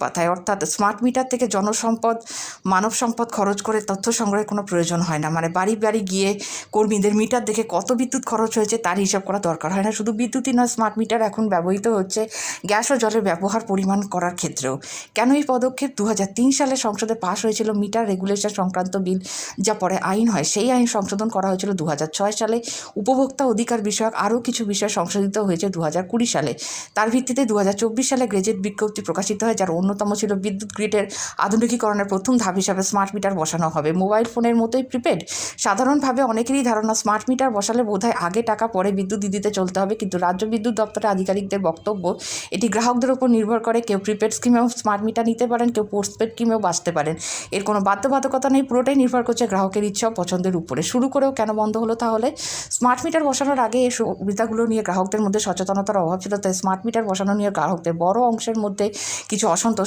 বন্দ্যোপাধ্যায়। অর্থাৎ smart meter থেকে জনসম্পদ, মানব সম্পদ খরচ করে তথ্য সংগ্রহের কোনো প্রয়োজন হয় না। মানে বাড়ি বাড়ি গিয়ে কর্মীদের মিটার দেখে কত বিদ্যুৎ খরচ হয়েছে তার হিসাব করা দরকার হয় না। শুধু বিদ্যুৎই নয় স্মার্ট মিটার এখন ব্যবহৃত হচ্ছে গ্যাস ও জলের ব্যবহার পরিমাণ করার ক্ষেত্রেও। কেন এই পদক্ষেপ? দু হাজার তিন সালে সংসদে পাশ হয়েছিল মিটার রেগুলেশন সংক্রান্ত বিল, যা পরে আইন হয়। সেই আইন সংশোধন করা হয়েছিল দু হাজার ছয় সালে। উপভোক্তা অধিকার বিষয়ক আরও কিছু বিষয় সংশোধিত হয়েছে দু সালে। তার ভিত্তিতে দু হাজার চব্বিশ সালে গ্রেজেট বিজ্ঞপ্তি প্রকাশিত হয়, যার অন্যতম ছিল বিদ্যুৎ গ্রিডের আধুনিকীকরণের প্রথম ধাপ হিসাবে স্মার্ট মিটার বসানো হবে। মোবাইল ফোনের মতোই প্রিপেড সাধারণভাবে অনেকেরই ধারণা স্মার্ট মিটার বসালে বোধহয় আগে টাকা পরে বিদ্যুৎ দিতে চলতে হবে, কিন্তু রাজ্য বিদ্যুৎ দপ্তরের আধিকারিকদের বক্তব্য, এটি গ্রাহকদের উপর নির্ভর করে কেউ প্রিপেড স্কিমেও স্মার্ট মিটার নিতে পারেন, কেউ পোস্টপেড স্কিমেও বাঁচতে পারেন। এর কোনো বাধ্যবাধকতা নেই, পুরোটাই নির্ভর করছে গ্রাহকের ইচ্ছা পছন্দের উপরে। শুরু করেও কেন বন্ধ হলো তাহলে? স্মার্ট মিটার বসানোর আগে এই সুবিধাগুলো নিয়ে গ্রাহকদের মধ্যে সচেতনতার অভাব ছিল, তাই স্মার্ট মিটার বসানো নিয়ে গ্রাহকদের বড় অংশের মধ্যে কিছু অসন্তোষ